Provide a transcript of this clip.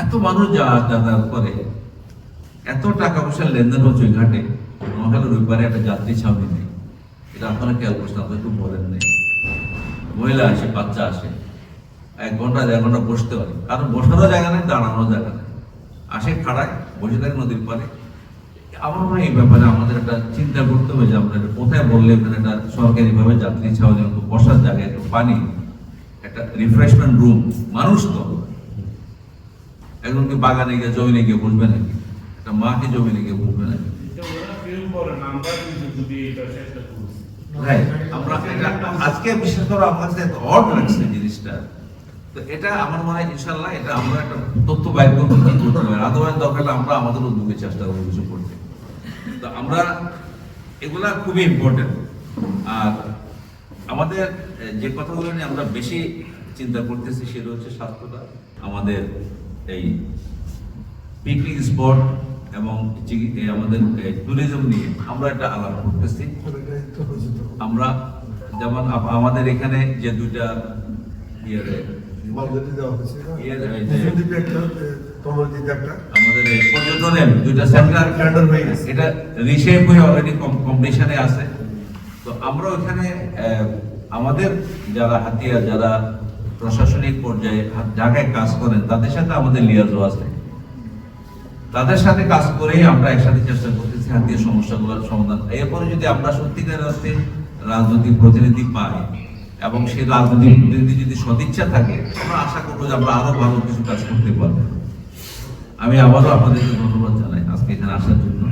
এত মানুষ যাতায়াত করে, এত টাকা পয়সার লেনদেন হচ্ছে ঘাটে মহাখালী রবিবারে একটা যাত্রী ছাউনি নেই। এটা আপনারা খেয়াল করছেন, আপনারা বলেন নেই। মহিলা আসে, বাচ্চা আসে, এক ঘণ্টা, দেড় ঘণ্টা বসতে পারে। কারণ বসারও জায়গা নেই দাঁড়ানোর জায়গা নেই। আসে খাড়ায়, বসে থাকে নদীর পারে আমার মনে হয় এই ব্যাপারে আমাদের একটা চিন্তা করতে হবে যে আমরা কোথায় বললে এখানে একটা সরকারিভাবে যাত্রী একটু বসার জায়গায় একটু পানি, একটা রিফ্রেশমেন্ট রুম মানুষ তো। একজনকে বাগানে গিয়ে, জমিনে গিয়ে বসবে নাকি? একটা জমিনে গিয়ে বসবে নাকি? আজকে বিশেষ করে আমার কাছে অড লাগছে জিনিসটা। তো এটা আমার মনে হয় ইনশাল্লাহ এটা আমরা একটা তথ্য বাইর করতে কি হবে। দরকার আমরা আমাদের উদ্যোগে চেষ্টা করব কিছু করতে। তো আমরা এগুলা খুবই ইম্পর্টেন্ট আর আমাদের যে কথাগুলো নিয়ে আমরা বেশি চিন্তা করতেছি, সেটা হচ্ছে স্বাস্থ্যটা, আমাদের এই পিকনিক স্পট এবং আমাদের ট্যুরিজম নিয়ে আমরা একটা আলাপ করতেছি। আমরা যেমন আমাদের এখানে যে দুইটা ইয়ে ইয়ে, আমাদের কম্পিটিশনে আছে। তো আমরা আমাদের যারা হাতিয়ার যারা প্রশাসনিক পর্যায়ে জায়গায় কাজ করেন, তাদের সাথে আমাদের লিয়াজও আছে তাদের সাথে কাজ করেই আমরা একসাথে চেষ্টা করতেছি হাতিয়ার সমস্যাগুলোর সমাধান। এরপরে যদি আমরা সত্যিকার অর্থে রাজনৈতিক প্রতিনিধি পাই এবং সেই রাজনৈতিক প্রতিনিধি যদি সদিচ্ছা থাকে, আমরা আশা করব যে আমরা আরও ভালো কিছু কাজ করতে পারব। আমি আবারও আপনাদেরকে ধন্যবাদ জানাই আজকে এখানে আসার জন্য।